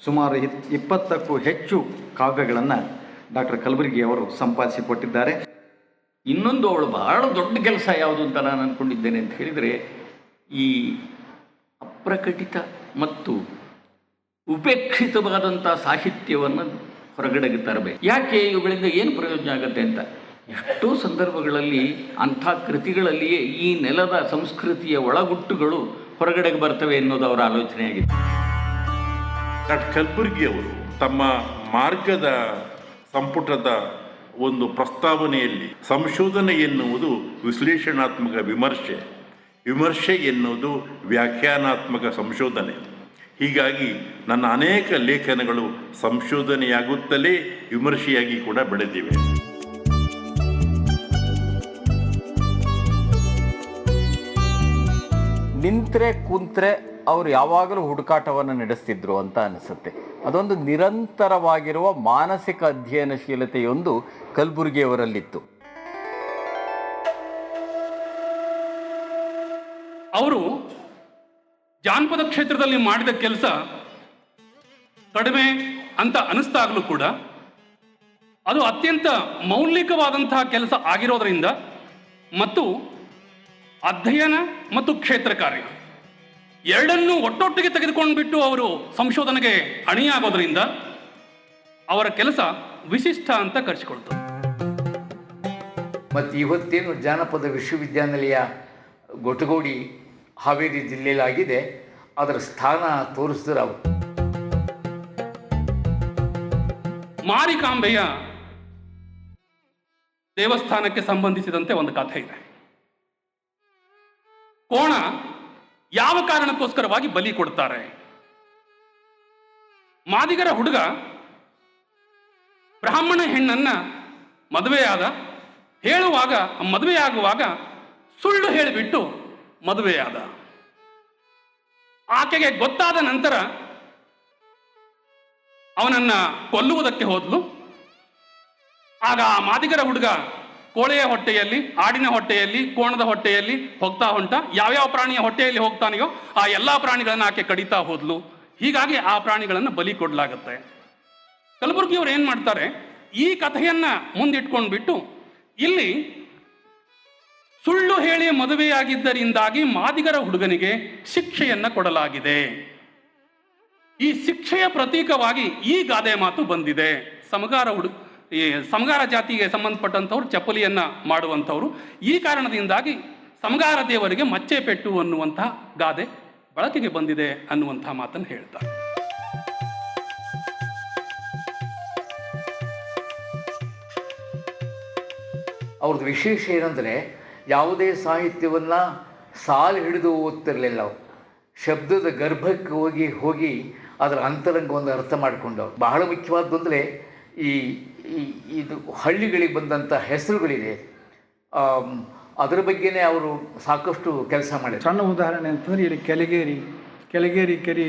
ಸುಮಾರು ಇಪ್- ಇಪ್ಪತ್ತಕ್ಕೂ ಹೆಚ್ಚು ಕಾವ್ಯಗಳನ್ನು ಡಾಕ್ಟರ್ ಕಲಬುರ್ಗಿ ಅವರು ಸಂಪಾದಿಸಿಕೊಟ್ಟಿದ್ದಾರೆ ಇನ್ನೊಂದು ಅವಳು ಬಹಳ ದೊಡ್ಡ ಕೆಲಸ ಯಾವುದು ಅಂತ ನಾನು ಅಂದ್ಕೊಂಡಿದ್ದೇನೆ ಅಂತ ಹೇಳಿದರೆ ಈ ಅಪ್ರಕಟಿತ ಮತ್ತು ಉಪೇಕ್ಷಿತವಾದಂಥ ಸಾಹಿತ್ಯವನ್ನು ಹೊರಗಡೆಗೆ ತರಬೇಕು. ಯಾಕೆ ಇವುಗಳಿಂದ ಏನು ಪ್ರಯೋಜನ ಆಗುತ್ತೆ ಅಂತ? ಎಷ್ಟೋ ಸಂದರ್ಭಗಳಲ್ಲಿ ಅಂಥ ಕೃತಿಗಳಲ್ಲಿಯೇ ಈ ನೆಲದ ಸಂಸ್ಕೃತಿಯ ಒಳಗುಟ್ಟುಗಳು ಹೊರಗಡೆಗೆ ಬರ್ತವೆ ಎನ್ನುವುದು ಅವರ ಆಲೋಚನೆಯಾಗಿತ್ತು ಡಾಕ್ಟರ್ ಕಲ್ಬುರ್ಗಿ ಅವರು ತಮ್ಮ ಮಾರ್ಗದ ಸಂಪುಟದ ಒಂದು ಪ್ರಸ್ತಾವನೆಯಲ್ಲಿ ಸಂಶೋಧನೆ ಎನ್ನುವುದು ವಿಶ್ಲೇಷಣಾತ್ಮಕ ವಿಮರ್ಶೆ. ವಿಮರ್ಶೆ ಎನ್ನುವುದು ವ್ಯಾಖ್ಯಾನಾತ್ಮಕ ಸಂಶೋಧನೆ. ಹೀಗಾಗಿ ನನ್ನ ಅನೇಕ ಲೇಖನಗಳು ಸಂಶೋಧನೆಯಾಗುತ್ತಲೇ ವಿಮರ್ಶೆಯಾಗಿ ಕೂಡ ಬೆಳೆದಿವೆ. ನಿಂತ್ರೆ ಕುಂತ್ರೆ ಅವರು ಯಾವಾಗಲೂ ಹುಡುಕಾಟವನ್ನು ನಡೆಸ್ತಿದ್ರು ಅಂತ ಅನಿಸುತ್ತೆ. ಅದೊಂದು ನಿರಂತರವಾಗಿರುವ ಮಾನಸಿಕ ಅಧ್ಯಯನಶೀಲತೆಯೊಂದು ಕಲಬುರಗಿಯವರಲ್ಲಿತ್ತು. ಅವರು ಜಾನಪದ ಕ್ಷೇತ್ರದಲ್ಲಿ ಮಾಡಿದ ಕೆಲಸ ಕಡಿಮೆ ಅಂತ ಅನಿಸ್ತಾಗಲೂ ಕೂಡ ಅದು ಅತ್ಯಂತ ಮೌಲಿಕವಾದಂತಹ ಕೆಲಸ ಆಗಿರೋದ್ರಿಂದ ಮತ್ತು ಅಧ್ಯಯನ ಮತ್ತು ಕ್ಷೇತ್ರ ಕಾರ್ಯ ಎರಡನ್ನೂ ಒಟ್ಟೊಟ್ಟಿಗೆ ತೆಗೆದುಕೊಂಡು ಬಿಟ್ಟು ಅವರು ಸಂಶೋಧನೆಗೆ ಅಣಿಯಾಗೋದ್ರಿಂದ ಅವರ ಕೆಲಸ ವಿಶಿಷ್ಟ ಅಂತ ಕರೆಸಿಕೊಳ್ತಾರೆ ಮತ್ತು ಇವತ್ತೇನು ಜಾನಪದ ವಿಶ್ವವಿದ್ಯಾನಿಲಯ ಗೊಟಗೋಡಿ ಹಾವೇರಿ ಜಿಲ್ಲೆಯಲ್ಲಾಗಿದೆ. ಅದರ ಸ್ಥಾನ ತೋರಿಸಿದ್ರೆ ಅವರು ಮಾರಿಕಾಂಬೆಯ ದೇವಸ್ಥಾನಕ್ಕೆ ಸಂಬಂಧಿಸಿದಂತೆ ಒಂದು ಕಥೆ ಇದೆ. ಕೋಣ ಯಾವ ಕಾರಣಕ್ಕೋಸ್ಕರವಾಗಿ ಬಲಿ ಕೊಡ್ತಾರೆ? ಮಾದಿಗರ ಹುಡುಗ ಬ್ರಾಹ್ಮಣ ಹೆಣ್ಣನ್ನ ಮದುವೆಯಾದ, ಹೇಳುವಾಗ, ಮದುವೆಯಾಗುವಾಗ ಸುಳ್ಳು ಹೇಳಿಬಿಟ್ಟು ಮದುವೆಯಾದ. ಆಕೆಗೆ ಗೊತ್ತಾದ ನಂತರ ಅವನನ್ನ ಕೊಲ್ಲುವುದಕ್ಕೆ ಹೋದ್ಲು. ಆಗ ಆ ಮಾದಿಗರ ಹುಡುಗ ಕೋಳೆಯ ಹೊಟ್ಟೆಯಲ್ಲಿ, ಆಡಿನ ಹೊಟ್ಟೆಯಲ್ಲಿ, ಕೋಣದ ಹೊಟ್ಟೆಯಲ್ಲಿ ಹೋಗ್ತಾ ಹೊಂಟ. ಯಾವ್ಯಾವ ಪ್ರಾಣಿಯ ಹೊಟ್ಟೆಯಲ್ಲಿ ಹೋಗ್ತಾನೆಯೋ ಆ ಎಲ್ಲಾ ಪ್ರಾಣಿಗಳನ್ನು ಆಕೆ ಕಡಿತಾ ಹೋದ್ಲು. ಹೀಗಾಗಿ ಆ ಪ್ರಾಣಿಗಳನ್ನು ಬಲಿ ಕೊಡಲಾಗುತ್ತೆ. ಕಲಬುರ್ಗಿಯವರು ಏನ್ ಮಾಡ್ತಾರೆ, ಈ ಕಥೆಯನ್ನ ಮುಂದಿಟ್ಕೊಂಡ್ಬಿಟ್ಟು ಇಲ್ಲಿ ಸುಳ್ಳು ಹೇಳಿ ಮದುವೆಯಾಗಿದ್ದರಿಂದಾಗಿ ಮಾದಿಗರ ಹುಡುಗನಿಗೆ ಶಿಕ್ಷೆಯನ್ನ ಕೊಡಲಾಗಿದೆ. ಈ ಶಿಕ್ಷೆಯ ಪ್ರತೀಕವಾಗಿ ಈ ಗಾದೆ ಮಾತು ಬಂದಿದೆ. ಸಮಗಾರ ಹುಡು ಸಮಗಾರ ಜಾತಿಗೆ ಸಂಬಂಧಪಟ್ಟಂಥವ್ರು ಚಪ್ಪಲಿಯನ್ನ ಮಾಡುವಂಥವ್ರು. ಈ ಕಾರಣದಿಂದಾಗಿ ಸಮಗಾರ ದೇವರಿಗೆ ಮಚ್ಚೆ ಪೆಟ್ಟು ಅನ್ನುವಂತಹ ಗಾದೆ ಬಳಕೆಗೆ ಬಂದಿದೆ ಅನ್ನುವಂತಹ ಮಾತನ್ನು ಹೇಳ್ತಾರೆ. ಅವ್ರದ್ದು ವಿಶೇಷ ಏನಂದರೆ ಯಾವುದೇ ಸಾಹಿತ್ಯವನ್ನು ಸಾಲು ಹಿಡಿದು ಓದ್ತಿರಲಿಲ್ಲ ಅವು ಶಬ್ದದ ಗರ್ಭಕ್ಕೆ ಹೋಗಿ ಹೋಗಿ ಅದರ ಅಂತರಂಗವನ್ನು ಅರ್ಥ ಮಾಡಿಕೊಂಡವ್ರು. ಬಹಳ ಮುಖ್ಯವಾದ್ದು ಅಂದರೆ ಈ ಇದು ಹಳ್ಳಿಗಳಿಗೆ ಬಂದಂಥ ಹೆಸರುಗಳಿದೆ. ಅದರ ಬಗ್ಗೆನೇ ಅವರು ಸಾಕಷ್ಟು ಕೆಲಸ ಮಾಡಿದ್ರು. ಸಣ್ಣ ಉದಾಹರಣೆ ಅಂತಂದರೆ ಇಲ್ಲಿ ಕೆಳಗೇರಿ ಕೆಳಗೇರಿ ಕೆರೆ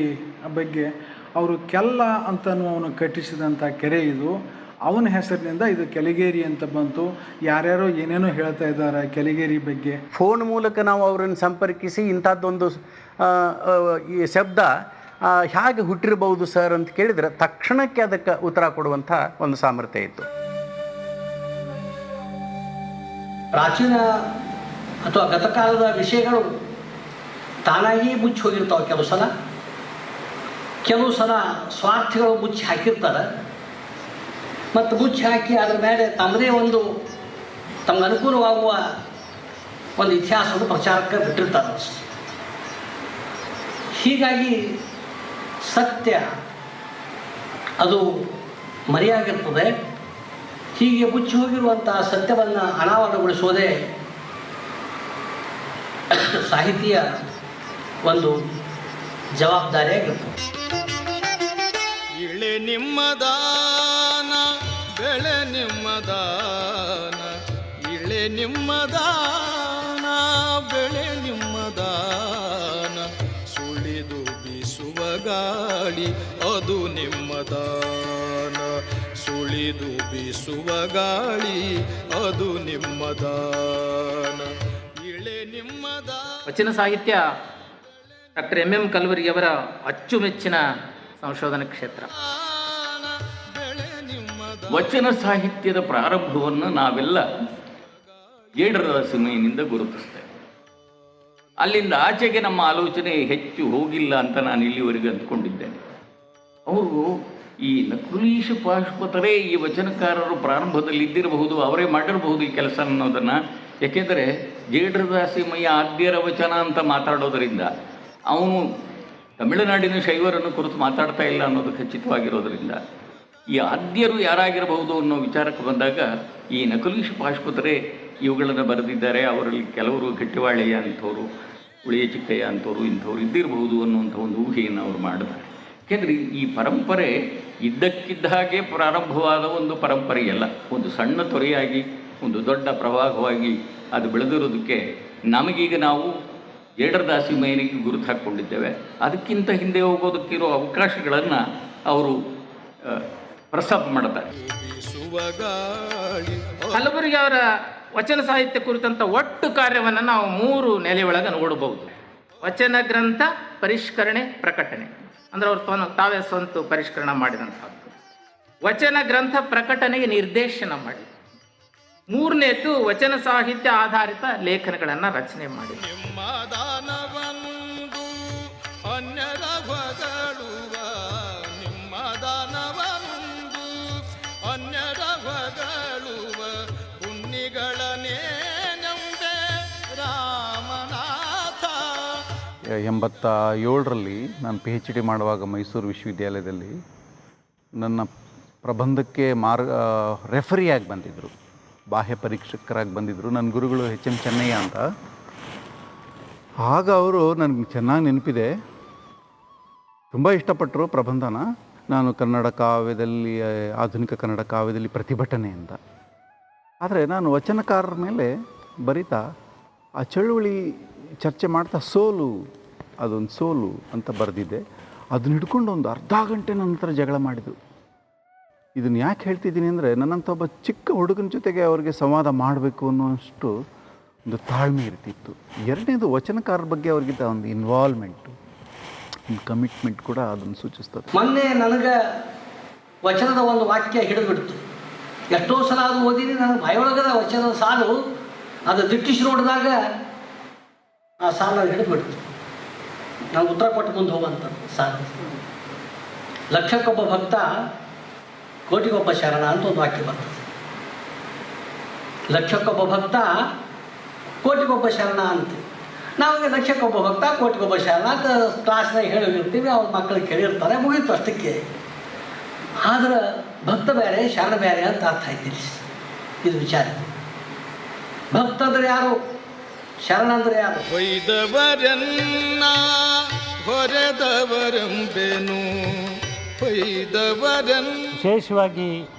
ಬಗ್ಗೆ. ಅವರು ಕೆಲ್ಲ ಅಂತನೂ ಅವನು ಕಟ್ಟಿಸಿದಂಥ ಕೆರೆ ಇದು. ಅವನ ಹೆಸರಿನಿಂದ ಇದು ಕೆಲಿಗೇರಿ ಅಂತ ಬಂತು. ಯಾರ್ಯಾರೋ ಏನೇನೋ ಹೇಳ್ತಾ ಇದ್ದಾರೆ ಕೆಲಿಗೇರಿ ಬಗ್ಗೆ. ಫೋನ್ ಮೂಲಕ ನಾವು ಅವರನ್ನು ಸಂಪರ್ಕಿಸಿ ಇಂಥದ್ದೊಂದು ಈ ಶಬ್ದ ಹೇಗೆ ಹುಟ್ಟಿರಬಹುದು ಸರ್ ಅಂತ ಕೇಳಿದರೆ ತಕ್ಷಣಕ್ಕೆ ಅದಕ್ಕೆ ಉತ್ತರ ಕೊಡುವಂಥ ಒಂದು ಸಾಮರ್ಥ್ಯ ಇತ್ತು. ಪ್ರಾಚೀನ ಅಥವಾ ಗತಕಾಲದ ವಿಷಯಗಳು ತಾನಾಗಿಯೇ ಮುಚ್ಚಿ ಹೋಗಿರ್ತಾವೆ ಕೆಲವು ಸಲ. ಕೆಲವು ಸಲ ಸ್ವಾರ್ಥಿಗಳು ಮುಚ್ಚಿ ಹಾಕಿರ್ತಾರೆ. ಮತ್ತು ಮುಚ್ಚಿ ಹಾಕಿ ಅದ್ರ ಮೇಲೆ ತಮ್ಮದೇ ಒಂದು ತಮ್ಗೆ ಅನುಕೂಲವಾಗುವ ಒಂದು ಇತಿಹಾಸವನ್ನು ಪ್ರಚಾರಕ್ಕೆ ಬಿಟ್ಟಿರ್ತಾರೆ ಹೀಗಾಗಿ ಸತ್ಯ ಅದು ಮರೆಯಾಗಿರ್ತದೆ. ಹೀಗೆ ಮುಚ್ಚಿ ಹೋಗಿರುವಂತಹ ಸತ್ಯವನ್ನು ಅನಾವರಣಗೊಳಿಸುವುದೇ ಸಾಹಿತ್ಯ ಒಂದು ಜವಾಬ್ದಾರಿಯಾಗಿರ್ತದೆ. ಇಳೆ ನಿಮ್ಮದಾನ ಬೆಳೆ ನಿಮ್ಮದಾನ ಇಳೆ ನಿಮ್ಮದಾನ ಬೆಳೆ ನಿಮ್ಮದಾನ ಸುಳಿದು ಬೀಸುವ ಗಾಳಿ, ಅದು ನಿಮ್ಮದಾನ ಸುಳಿದು ಬೀಸುವ ಗಾಳಿ, ಅದು ನಿಮ್ಮದಾನ ಇಳೆ ನಿಮ್ಮದ ವಚನ ಸಾಹಿತ್ಯ ಡಾಕ್ಟರ್ ಎಂ ಎಂ ಕಲ್ವರಿಯವರ ಅಚ್ಚುಮೆಚ್ಚಿನ ಸಂಶೋಧನಾ ಕ್ಷೇತ್ರ. ವಚನ ಸಾಹಿತ್ಯದ ಪ್ರಾರಂಭವನ್ನು ನಾವೆಲ್ಲ ಏಡರ ಸಿನಿಮೆಯಿಂದ ಗುರುತಿಸ್ತೇವೆ. ಅಲ್ಲಿಂದ ಆಚೆಗೆ ನಮ್ಮ ಆಲೋಚನೆ ಹೆಚ್ಚು ಹೋಗಿಲ್ಲ ಅಂತ ನಾನು ಇಲ್ಲಿವರೆಗೆ ಅಂದ್ಕೊಂಡಿದ್ದೇನೆ. ಅವರು ಈ ನಕುಲೀಶ ಪಾಶುಪತರೇ ಈ ವಚನಕಾರರು ಪ್ರಾರಂಭದಲ್ಲಿ ಇದ್ದಿರಬಹುದು, ಅವರೇ ಮಾಡಿರಬಹುದು ಈ ಕೆಲಸ ಅನ್ನೋದನ್ನು. ಏಕೆಂದರೆ ಜೇಡ್ರದಾಸಿಮಯ್ಯ ಆದ್ಯರ ವಚನ ಅಂತ ಮಾತಾಡೋದರಿಂದ ಅವನು ತಮಿಳುನಾಡಿನ ಶೈವರನ್ನು ಕುರಿತು ಮಾತಾಡ್ತಾ ಇಲ್ಲ ಅನ್ನೋದು ಖಚಿತವಾಗಿರೋದರಿಂದ ಈ ಆದ್ಯರು ಯಾರಾಗಿರಬಹುದು ಅನ್ನೋ ವಿಚಾರಕ್ಕೆ ಬಂದಾಗ ಈ ನಕಲೀಶ ಭಾಷ್ಪತ್ರೆ ಇವುಗಳನ್ನು ಬರೆದಿದ್ದಾರೆ. ಅವರಲ್ಲಿ ಕೆಲವರು ಕೆಟ್ಟಿವಾಳೆಯ ಅಂಥವರು, ಉಳಿಯ ಚಿಕ್ಕಯ್ಯ ಅಂಥವ್ರು, ಇಂಥವ್ರು ಇದ್ದಿರಬಹುದು ಅನ್ನುವಂಥ ಒಂದು ಊಹೆಯನ್ನು ಅವರು ಮಾಡಿದ್ದಾರೆ. ಯಾಕೆಂದರೆ ಈ ಪರಂಪರೆ ಇದ್ದಕ್ಕಿದ್ದ ಹಾಗೆ ಪ್ರಾರಂಭವಾದ ಒಂದು ಪರಂಪರೆಯಲ್ಲ ಒಂದು ಸಣ್ಣ ತೊರೆಯಾಗಿ, ಒಂದು ದೊಡ್ಡ ಪ್ರವಾಹವಾಗಿ ಅದು ಬೆಳೆದಿರೋದಕ್ಕೆ ನಮಗೀಗ ನಾವು ಜೇಡರದಾಸಿ ಮೈನಿಗೆ ಗುರುತು ಹಾಕ್ಕೊಂಡಿದ್ದೇವೆ. ಅದಕ್ಕಿಂತ ಹಿಂದೆ ಹೋಗೋದಕ್ಕಿರೋ ಅವಕಾಶಗಳನ್ನು ಅವರು ಪ್ರಸ್ತಾಪ ಮಾಡುತ್ತಾರೆ. ಕಲಬುರಗಿ ಅವರ ವಚನ ಸಾಹಿತ್ಯ ಕುರಿತಂಥ ಒಟ್ಟು ಕಾರ್ಯವನ್ನು ನಾವು ಮೂರು ನೆಲೆಯೊಳಗೆ ನೋಡಬಹುದು. ವಚನ ಗ್ರಂಥ, ಪರಿಷ್ಕರಣೆ, ಪ್ರಕಟಣೆ. ಅಂದ್ರೆ ಅವರು ತಾನು ತಾವೇ ಸ್ವಂತ ಪರಿಷ್ಕರಣ ಮಾಡಿದಂಥದ್ದು. ವಚನ ಗ್ರಂಥ, ಪ್ರಕಟಣೆಗೆ ನಿರ್ದೇಶನ ಮಾಡಿ. ಮೂರನೇದು ವಚನ ಸಾಹಿತ್ಯ ಆಧಾರಿತ ಲೇಖನಗಳನ್ನು ರಚನೆ ಮಾಡಿ. ಎಂಬತ್ತ ಏಳರಲ್ಲಿ ನಾನು ಪಿ ಹೆಚ್ ಡಿ ಮಾಡುವಾಗ ಮೈಸೂರು ವಿಶ್ವವಿದ್ಯಾಲಯದಲ್ಲಿ ನನ್ನ ಪ್ರಬಂಧಕ್ಕೆ ಮಾರ್ಗ ರೆಫರಿಯಾಗಿ ಬಂದಿದ್ದರು ಬಾಹ್ಯ ಪರೀಕ್ಷಕರಾಗಿ ಬಂದಿದ್ದರು ನನ್ನ ಗುರುಗಳು ಎಚ್ ಎಂ ಚೆನ್ನಯ್ಯ ಅಂತ. ಆಗ ಅವರು ನನಗೆ ಚೆನ್ನಾಗಿ ನೆನಪಿದೆ. ತುಂಬ ಇಷ್ಟಪಟ್ಟರು ಪ್ರಬಂಧನ. ನಾನು ಕನ್ನಡ ಕಾವ್ಯದಲ್ಲಿ ಆಧುನಿಕ ಕನ್ನಡ ಕಾವ್ಯದಲ್ಲಿ ಪ್ರತಿಭಟನೆ ಅಂತ. ಆದರೆ ನಾನು ವಚನಕಾರರ ಮೇಲೆ ಬರಿತಾ ಆ ಚಳುವಳಿ ಚರ್ಚೆ ಮಾಡ್ತಾ ಸೋಲು ಅದೊಂದು ಸೋಲು ಅಂತ ಬರೆದಿದ್ದೆ. ಅದನ್ನ ಹಿಡ್ಕೊಂಡು ಒಂದು ಅರ್ಧ ಗಂಟೆ ನನ್ನ ಹತ್ರ ಜಗಳ ಮಾಡಿದರು ಇದನ್ನು ಯಾಕೆ ಹೇಳ್ತಿದ್ದೀನಿ ಅಂದರೆ ನನ್ನಂಥ ಒಬ್ಬ ಚಿಕ್ಕ ಹುಡುಗನ ಜೊತೆಗೆ ಅವರಿಗೆ ಸಂವಾದ ಮಾಡಬೇಕು ಅನ್ನೋಷ್ಟು ಒಂದು ತಾಳ್ಮೆ ಇರ್ತಿತ್ತು. ಎರಡನೇದು ವಚನಕಾರರ ಬಗ್ಗೆ ಅವ್ರಿಗಿದ್ದ ಒಂದು ಇನ್ವಾಲ್ವ್ಮೆಂಟು ಒಂದು ಕಮಿಟ್ಮೆಂಟ್ ಕೂಡ ಅದನ್ನು ಸೂಚಿಸ್ತದೆ. ಮೊನ್ನೆ ನನಗೆ ವಚನದ ಒಂದು ವಾಕ್ಯ ಹಿಡಿದ್ಬಿಡ್ತು. ಎಷ್ಟೋ ಸಲ ಅದು ಓದಿನಿ ನನಗೆ ಭಯೊಳಗದ ವಚನದ ಸಾಲು, ಅದು ದಿಟ್ಟಿಸಿ ನೋಡಿದಾಗ ಆ ಸಾಲು ಹಿಡಿದ್ಬಿಡ್ತು. ನಾನು ಉತ್ತರ ಕೊಟ್ಟು ಮುಂದೆ ಹೋಗುವಂಥದ್ದು ಸಾಲು ಲಕ್ಷಕ್ಕೊಬ್ಬ ಭಕ್ತ ಕೋಟಿಗೊಬ್ಬ ಶರಣ ಅಂತ ಒಂದು ವಾಕ್ಯ ಬರ್ತದೆ. ಲಕ್ಷಕ್ಕೊಬ್ಬ ಭಕ್ತ ಕೋಟಿಗೊಬ್ಬ ಶರಣ ಅಂತ. ನಾವೀಗ ಲಕ್ಷಕ್ಕೊಬ್ಬ ಭಕ್ತ, ಕೋಟಿಗೊಬ್ಬ ಶರಣ ಅಂತ ಕ್ಲಾಸ್ನಾಗ ಹೇಳಿರ್ತೀವಿ, ಅವ್ರ ಮಕ್ಕಳು ಕೇಳಿರ್ತಾರೆ, ಮುಗೀತು ಅಷ್ಟಕ್ಕೆ. ಆದ್ರೆ ಭಕ್ತ ಬೇರೆ, ಶರಣ ಬೇರೆ ಅಂತ ಅರ್ಥ ಆಯ್ತಿಲ್ಲ. ಇದು ವಿಚಾರ. ಭಕ್ತ ಅಂದ್ರೆ ಯಾರು? ಶರಣ ಅಂದ್ರೆ ಯಾರು ಹೊಯ್ದವರನ್ನ ಹೊರೆದವರೆಂಬೆನು. ಹೊಯ್ದವರನ್ನ ವಿಶೇಷವಾಗಿ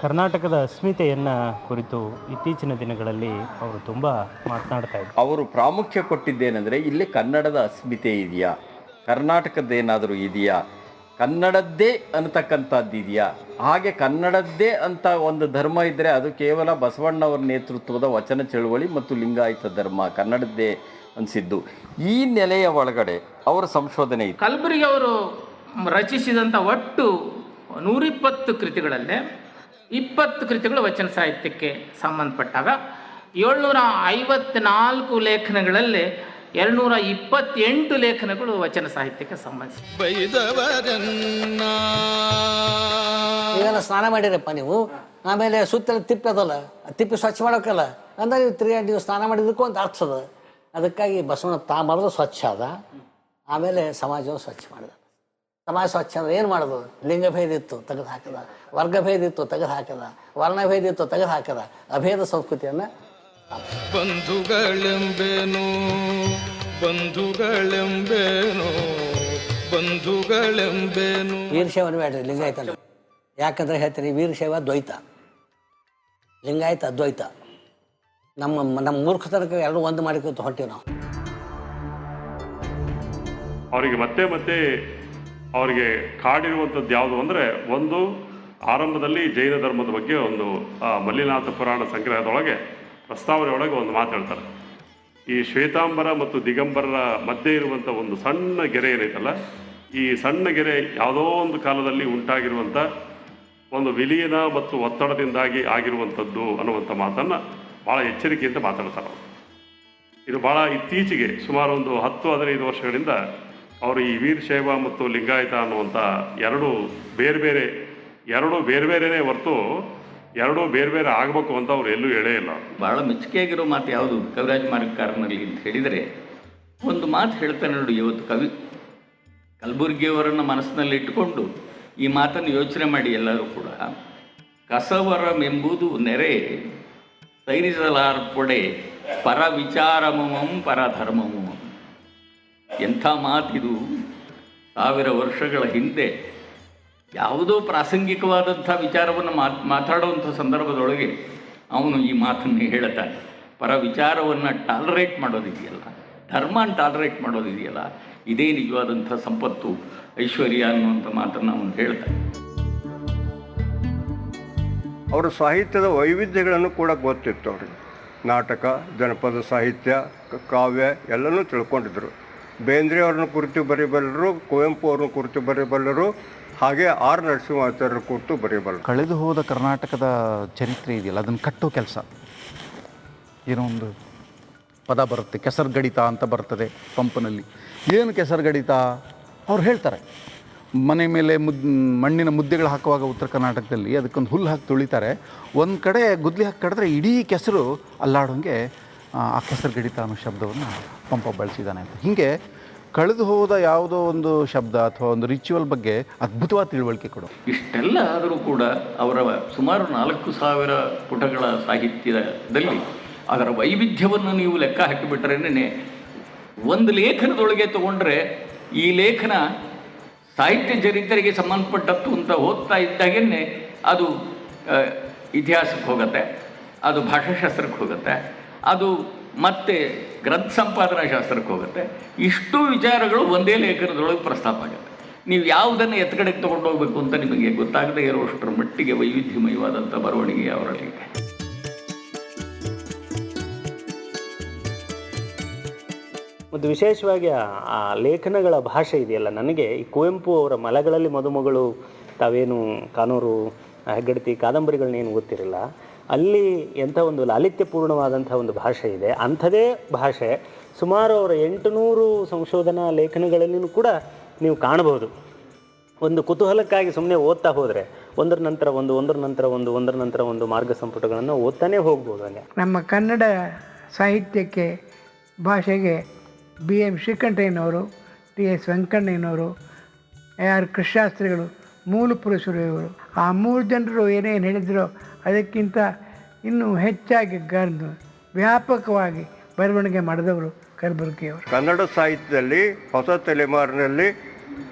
ಕರ್ನಾಟಕದ ಅಸ್ಮಿತೆಯನ್ನು ಕುರಿತು ಇತ್ತೀಚಿನ ದಿನಗಳಲ್ಲಿ ಅವರು ತುಂಬ ಮಾತನಾಡ್ತಾ ಇದ್ದರು. ಅವರು ಪ್ರಾಮುಖ್ಯ ಕೊಟ್ಟಿದ್ದೇನೆಂದರೆ ಇಲ್ಲಿ ಕನ್ನಡದ ಅಸ್ಮಿತೆ ಇದೆಯಾ? ಕರ್ನಾಟಕದ್ದೇನಾದರೂ ಇದೆಯಾ? ಕನ್ನಡದ್ದೇ ಅನ್ನತಕ್ಕಂಥದ್ದು ಇದೆಯಾ? ಹಾಗೆ ಕನ್ನಡದ್ದೇ ಅಂತ ಒಂದು ಧರ್ಮ ಇದ್ದರೆ ಅದು ಕೇವಲ ಬಸವಣ್ಣವರ ನೇತೃತ್ವದ ವಚನ ಚಳುವಳಿ ಮತ್ತು ಲಿಂಗಾಯತ ಧರ್ಮ, ಕನ್ನಡದ್ದೇ ಅನಿಸಿದ್ದು. ಈ ನೆಲೆಯ ಒಳಗಡೆ ಅವರ ಸಂಶೋಧನೆ ಇತ್ತು. ಕಲಬುರಗಿ ಅವರು ರಚಿಸಿದಂಥ ಒಟ್ಟು ನೂರಿಪ್ಪತ್ತು ಕೃತಿಗಳಲ್ಲೇ ಇಪ್ಪತ್ತು ಕೃತಿಗಳು ವಚನ ಸಾಹಿತ್ಯಕ್ಕೆ ಸಂಬಂಧಪಟ್ಟಾಗ ಏಳ್ನೂರ ಐವತ್ನಾಲ್ಕು ಲೇಖನಗಳಲ್ಲಿ ಎರಡುನೂರ ಇಪ್ಪತ್ತೆಂಟು ಲೇಖನಗಳು ವಚನ ಸಾಹಿತ್ಯಕ್ಕೆ ಸಂಬಂಧಿಸಿ ಈಗೆಲ್ಲ ಸ್ನಾನ ಮಾಡಿರಪ್ಪ ನೀವು? ಆಮೇಲೆ ಸುತ್ತಲ ತಿಪ್ಪೆ ಅದಲ್ಲ ಆ ಸ್ವಚ್ಛ ಮಾಡೋಕ್ಕಲ್ಲ ಅಂದ್ರೆ ನೀವು ತಿರ್ಗಾ ನೀವು ಸ್ನಾನ ಮಾಡಿದಕ್ಕೂ ಅಂತ ಅರ್ಥದ ಅದಕ್ಕಾಗಿ ಬಸವಣ್ಣ ತಾ ಮಾಡಿದ್ರೆ ಸ್ವಚ್ಛ ಅದ. ಆಮೇಲೆ ಸಮಾಜವನ್ನು ಸ್ವಚ್ಛ ಮಾಡಿದ. ಸಮಾಜ ಸ್ವಚ್ಛ ಅಂದ್ರೆ ಏನು ಮಾಡೋದು? ಲಿಂಗಭೇದ ಇತ್ತು ತೆಗೆದು ಹಾಕದ. ವರ್ಗಭೇದ ಇತ್ತು ತೆಗೆದು ಹಾಕದ. ವರ್ಣಭೇದ ಇತ್ತು ತೆಗೆದು ಹಾಕದ. ಅಭೇದ ಸಂಸ್ಕೃತಿಯನ್ನು ಬಂಧುಗಳೆಂಬೆನು ಬಂಧುಗಳೆಂಬೆನು ಬಂಧುಗಳೆಂಬೇನು. ವೀರಶೈವನ ಬೇಡ್ರಿ ಲಿಂಗಾಯತ ಯಾಕಂದ್ರೆ ಹೇಳ್ತೀನಿ ವೀರಶೈವ ದ್ವೈತ. ಲಿಂಗಾಯತ ಅದ್ವೈತ. ನಮ್ಮ ನಮ್ಮ ಮೂರ್ಖತನಕ್ಕೆ ಎರಡು ಒಂದು ಮಾಡಿಕೊತ ಹೊಂಟೀವಿ ನಾವು. ಅವರಿಗೆ ಮತ್ತೆ ಮತ್ತೆ ಅವರಿಗೆ ಕಾಡಿರುವಂಥದ್ದು ಯಾವುದು ಅಂದರೆ ಒಂದು ಆರಂಭದಲ್ಲಿ ಜೈನ ಧರ್ಮದ ಬಗ್ಗೆ ಒಂದು ಮಲ್ಲಿನಾಥ ಪುರಾಣ ಸಂಗ್ರಹದೊಳಗೆ ಪ್ರಸ್ತಾವನೆ ಒಳಗೆ ಒಂದು ಮಾತು ಹೇಳ್ತಾರೆ. ಈ ಶ್ವೇತಾಂಬರ ಮತ್ತು ದಿಗಂಬರರ ಮಧ್ಯೆ ಇರುವಂಥ ಒಂದು ಸಣ್ಣ ಗೆರೆ ಏನೈತಲ್ಲ, ಈ ಸಣ್ಣ ಗೆರೆ ಯಾವುದೋ ಒಂದು ಕಾಲದಲ್ಲಿ ಉಂಟಾಗಿರುವಂಥ ಒಂದು ವಿಲೀನ ಮತ್ತು ಒತ್ತಡದಿಂದಾಗಿ ಆಗಿರುವಂಥದ್ದು ಅನ್ನುವಂಥ ಮಾತನ್ನು ಭಾಳ ಎಚ್ಚರಿಕೆಯಿಂದ ಮಾತಾಡ್ತಾರೆ ಅವರು. ಇದು ಭಾಳ ಇತ್ತೀಚೆಗೆ ಸುಮಾರು ಒಂದು ಹತ್ತು, ಹದಿನೈದು ವರ್ಷಗಳಿಂದ ಅವರು ಈ ವೀರಶೈವ ಮತ್ತು ಲಿಂಗಾಯತ ಅನ್ನುವಂಥ ಎರಡು ಬೇರೆ ಬೇರೆ ಎರಡು ಬೇರೆ ಬೇರೆನೇ ಹೊರತು ಎರಡೂ ಬೇರೆ ಬೇರೆ ಆಗಬೇಕು ಅಂತ ಅವ್ರು ಎಲ್ಲೂ ಹೇಳೇ ಇಲ್ಲ. ಬಹಳ ಮೆಚ್ಚುಗೆಯಾಗಿರೋ ಮಾತು ಯಾವುದು? ಕವಿರಾಜ್ ಮಾರ್ಗಕಾರನಲ್ಲಿ ಅಂತ ಹೇಳಿದರೆ, ಒಂದು ಮಾತು ಹೇಳ್ತಾನೆ ನೋಡಿ ಇವತ್ತು ಕವಿ ಕಲಬುರ್ಗಿಯವರನ್ನು ಮನಸ್ಸಿನಲ್ಲಿ ಇಟ್ಟುಕೊಂಡು ಈ ಮಾತನ್ನು ಯೋಚನೆ ಮಾಡಿ ಎಲ್ಲರೂ ಕೂಡ. ಕಸವರಂ ಎಂಬುದು ನೆರೆ ಸೈನಿಸಲಾರ್ಪಡೆ ಪರ ವಿಚಾರಮಮಂ, ಪರ ಧರ್ಮಮಂ. ಎಂಥ ಮಾತಿದು? ಸಾವಿರ ವರ್ಷಗಳ ಹಿಂದೆ ಯಾವುದೋ ಪ್ರಾಸಂಗಿಕವಾದಂಥ ವಿಚಾರವನ್ನು ಮಾತ್ ಮಾತಾಡುವಂಥ ಸಂದರ್ಭದೊಳಗೆ ಅವನು ಈ ಮಾತನ್ನು ಹೇಳ್ತಾನೆ ಪರ ವಿಚಾರವನ್ನು ಟಾಲರೇಟ್ ಮಾಡೋದಿದೆಯಲ್ಲ? ಧರ್ಮನ ಟಾಲರೇಟ್ ಮಾಡೋದಿದೆಯಲ್ಲ? ಇದೇ ನಿಜವಾದಂಥ ಸಂಪತ್ತು ಐಶ್ವರ್ಯ ಅನ್ನುವಂಥ ಮಾತನ್ನು ಅವನು ಹೇಳ್ತಾನೆ. ಅವರ ಸಾಹಿತ್ಯದ ವೈವಿಧ್ಯಗಳನ್ನು ಕೂಡ ಗೊತ್ತಿತ್ತು ಅವ್ರಿಗೆ. ನಾಟಕ, ಜನಪದ ಸಾಹಿತ್ಯ ಕಾವ್ಯ ಎಲ್ಲನೂ ತಿಳ್ಕೊಂಡಿದ್ರು. ಬೇಂದ್ರೆ ಅವ್ರನ್ನ ಕುರಿತು ಬರೀಬಲ್ಲರು ಕುವೆಂಪು ಅವ್ರನ್ನ ಕುರಿತು ಬರೀಬಲ್ಲರು ಹಾಗೆ ಆರ್ ನರಸಿಂಹಾಚಾರ್ಯರು ಕೊಟ್ಟು ಬರೆಯಬಾರ್ದು ಕಳೆದು ಹೋದ ಕರ್ನಾಟಕದ ಚರಿತ್ರೆ ಇದೆಯಲ್ಲ, ಅದನ್ನು ಕಟ್ಟೋ ಕೆಲಸ. ಏನೋ ಒಂದು ಪದ ಬರುತ್ತೆ, ಕೆಸರುಗಡಿತ ಅಂತ ಬರ್ತದೆ ಪಂಪನಲ್ಲಿ. ಏನು ಕೆಸರುಗಡಿತ? ಅವ್ರು ಹೇಳ್ತಾರೆ. ಮನೆ ಮೇಲೆ ಮುದ್, ಮಣ್ಣಿನ ಮುದ್ದೆಗಳು ಹಾಕುವಾಗ ಉತ್ತರ ಕರ್ನಾಟಕದಲ್ಲಿ ಅದಕ್ಕೊಂದು ಹುಲ್ಲು ಹಾಕಿ ತುಳಿತಾರೆ. ಒಂದು ಕಡೆ ಗುದ್ಲಿ ಹಾಕಿ ಕಡಿದ್ರೆ ಇಡೀ ಕೆಸರು ಅಲ್ಲಾಡೋಂಗೆ, ಆ ಕೆಸರು ಗಡಿತ ಅನ್ನೋ ಶಬ್ದವನ್ನು ಪಂಪ ಬಳಸಿದ್ದಾನೆ ಅಂತ. ಹೀಗೆ ಕಳೆದು ಹೋದ ಯಾವುದೋ ಒಂದು ಶಬ್ದ ಅಥವಾ ಒಂದು ರಿಚುವಲ್ ಬಗ್ಗೆ ಅದ್ಭುತವಾದ ತಿಳುವಳಿಕೆ ಕೊಡು. ಇಷ್ಟೆಲ್ಲ ಆದರೂ ಕೂಡ ಅವರ ಸುಮಾರು ನಾಲ್ಕು ಸಾವಿರ ಪುಟಗಳ ಸಾಹಿತ್ಯದಲ್ಲಿ ಅದರ ವೈವಿಧ್ಯವನ್ನು ನೀವು ಲೆಕ್ಕ ಹಾಕಿಬಿಟ್ರೇನೆ ಒಂದು ಲೇಖನದೊಳಗೆ ತಗೊಂಡ್ರೆ ಈ ಲೇಖನ ಸಾಹಿತ್ಯ ಚರಿತ್ರೆಗೆ ಸಂಬಂಧಪಟ್ಟದ್ದು ಅಂತ ಓದ್ತಾ ಇದ್ದಾಗೇನೆ ಅದು ಇತಿಹಾಸಕ್ಕೆ ಹೋಗುತ್ತೆ, ಅದು ಭಾಷಾಶಾಸ್ತ್ರಕ್ಕೆ ಹೋಗುತ್ತೆ, ಅದು ಮತ್ತೆ ಗ್ರಂಥ ಸಂಪಾದನಾ ಶಾಸ್ತ್ರಕ್ಕೆ ಹೋಗುತ್ತೆ. ಇಷ್ಟು ವಿಚಾರಗಳು ಒಂದೇ ಲೇಖನದೊಳಗೆ ಪ್ರಸ್ತಾಪ ಆಗುತ್ತೆ. ನೀವು ಯಾವುದನ್ನು ಎತ್ತಗಡೆಗೆ ತೊಗೊಂಡು ಹೋಗಬೇಕು ಅಂತ ನಿಮಗೆ ಗೊತ್ತಾಗದೇ ಇರುವಷ್ಟರ ಮಟ್ಟಿಗೆ ವೈವಿಧ್ಯಮಯವಾದಂಥ ಬರವಣಿಗೆ ಅವರಲ್ಲಿ ಮತ್ತು ವಿಶೇಷವಾಗಿ ಆ- ಲೇಖನಗಳ ಭಾಷೆ ಇದೆಯಲ್ಲ, ನನಗೆ ಈ ಕುವೆಂಪು ಅವರ ಮಲಗಳಲ್ಲಿ ಮದುಮಗಳು ತಾವೇನು ಕಾನೂರು, ಹೆಗ್ಗಡತಿ ಕಾದಂಬರಿಗಳನ್ನ ಏನು ಗೊತ್ತಿರಲ್ಲ. ಅಲ್ಲಿ ಎಂಥ ಒಂದು ಲಾಲಿತ್ಯಪೂರ್ಣವಾದಂಥ ಒಂದು ಭಾಷೆ ಇದೆ. ಅಂಥದೇ ಭಾಷೆ ಸುಮಾರು ಅವರ ಎಂಟುನೂರು ಸಂಶೋಧನಾ ಲೇಖನಗಳಲ್ಲಿಯೂ ಕೂಡ ನೀವು ಕಾಣಬಹುದು. ಒಂದು ಕುತೂಹಲಕ್ಕಾಗಿ ಸುಮ್ಮನೆ ಓದ್ತಾ ಹೋದರೆ ಒಂದರ ನಂತರ ಒಂದು, ಒಂದರ ನಂತರ ಒಂದು, ಒಂದರ ನಂತರ ಒಂದು ಮಾರ್ಗ ಸಂಪುಟಗಳನ್ನು ಓದ್ತಾನೆ ಹೋಗ್ಬೋದು ಹಂಗೆ. ನಮ್ಮ ಕನ್ನಡ ಸಾಹಿತ್ಯಕ್ಕೆ ಭಾಷೆಗೆ ಬಿ ಎಂ ಶ್ರೀಕಂಠಯ್ಯನವರು, ಟಿ ಎಸ್ ವೆಂಕಣ್ಣಯ್ಯನವರು ಆರ್ ಕೃಷಾಸ್ತ್ರಿಗಳು ಮೂಲ ಪುರುಷರು ಇವರು. ಆ ಮೂರು ಜನರು ಏನೇನು ಹೇಳಿದ್ರೋ ಅದಕ್ಕಿಂತ ಇನ್ನೂ ಹೆಚ್ಚಾಗಿ ಗರ್ದು ವ್ಯಾಪಕವಾಗಿ ಬರವಣಿಗೆ ಮಾಡಿದವರು ಕಲಬುರಗಿಯವರು ಕನ್ನಡ ಸಾಹಿತ್ಯದಲ್ಲಿ ಹೊಸ ತಲೆಮಾರಿನಲ್ಲಿ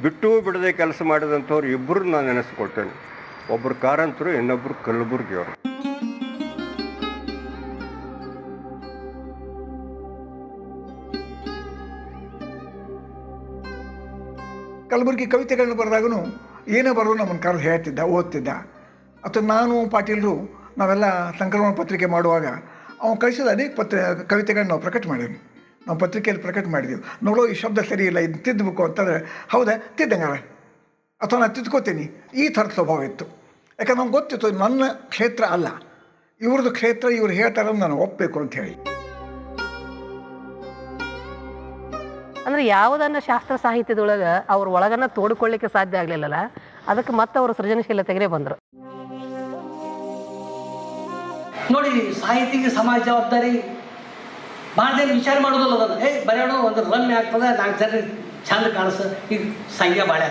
ಬಿಟ್ಟು ಬಿಡದೆ ಕೆಲಸ ಮಾಡಿದಂಥವ್ರು ಇಬ್ಬರು ನಾನು ನೆನೆಸ್ಕೊಳ್ತೇನೆ. ಒಬ್ಬರು ಕಾರಂತರು ಇನ್ನೊಬ್ಬರು ಕಲಬುರಗಿಯವರು. ಕಲಬುರಗಿ ಕವಿತೆಗಳನ್ನು ಬರೆದಾಗೂ ಏನೇ ಬರೋದು ನಮ್ಮನ್ನು ಕರೆದು ಹೇಳ್ತಿದ್ದ ಓದ್ತಿದ್ದ. ಅಥವಾ ನಾನು ಪಾಟೀಲರು ನಾವೆಲ್ಲ ಸಂಕ್ರಮಣ ಪತ್ರಿಕೆ ಮಾಡುವಾಗ, ಅವನು ಕಳಿಸಿದ ಅನೇಕ ಪತ್ರ, ಕವಿತೆಗಳನ್ನ ನಾವು ಪ್ರಕಟ ಮಾಡಿದ್ವಿ. ನಾವು ಪತ್ರಿಕೆಯಲ್ಲಿ ಪ್ರಕಟ ಮಾಡಿದ್ವಿ. ನೋಡೋ, ಈ ಶಬ್ದ ಸರಿ ಇಲ್ಲ, ಇದು ತಿದ್ದಬೇಕು ಅಂತಂದರೆ, ಹೌದಾ? ತಿದ್ದಂಗಾರ? ಅಥವಾ ನಾನು ತಿದ್ಕೋತೀನಿ. ಈ ಥರದ ಸ್ವಭಾವ ಇತ್ತು. ಯಾಕಂದ್ರೆ ನಮ್ಗೆ ಗೊತ್ತಿತ್ತು, ನನ್ನ ಕ್ಷೇತ್ರ ಅಲ್ಲ. ಇವ್ರದ್ದು ಕ್ಷೇತ್ರ, ಇವ್ರು ಹೇಳ್ತಾರೆ ನಾನು ಒಪ್ಪಬೇಕು ಅಂತ ಹೇಳಿ. ಅಂದ್ರೆ ಯಾವುದನ್ನು ಶಾಸ್ತ್ರ ಸಾಹಿತ್ಯದೊಳಗೆ ಅವ್ರ ಒಳಗನ್ನ ತೋಡ್ಕೊಳ್ಳಿಕ್ಕೆ ಸಾಧ್ಯ ಆಗ್ಲಿಲ್ಲಲ್ಲ, ಅದಕ್ಕೆ ಮತ್ತೆ ಅವರು ಸೃಜನಶೀಲತೆಗೆ ಬಂದರು. ನೋಡಿ ಸಾಹಿತಿಗೆ ಸಮಾಜ ಜವಾಬ್ದಾರಿ. ಭಾಳ ವಿಚಾರ ಮಾಡೋದಲ್ಲ ಅದನ್ನು. ಏ, ಬರೆಯೋಣ, ಒಂದು ರಮ್ಯ ಆಗ್ತದೆ, ನಾಲ್ಕು ಜನ ಚಂದ ಕಾಣಿಸ ಈಗ ಸಂಖ್ಯೆ ಬಾಳೆ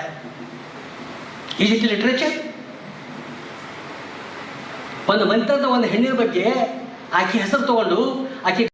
ಈಸ್ ಇಟ್ ಲಿಟ್ರೇಚರ್ ಒಂದು ಮಂತ್ರದ ಒಂದು ಹೆಣ್ಣಿನ ಬಗ್ಗೆ ಆಕೆ ಹೆಸರು ತಗೊಂಡು, ಆಕೆ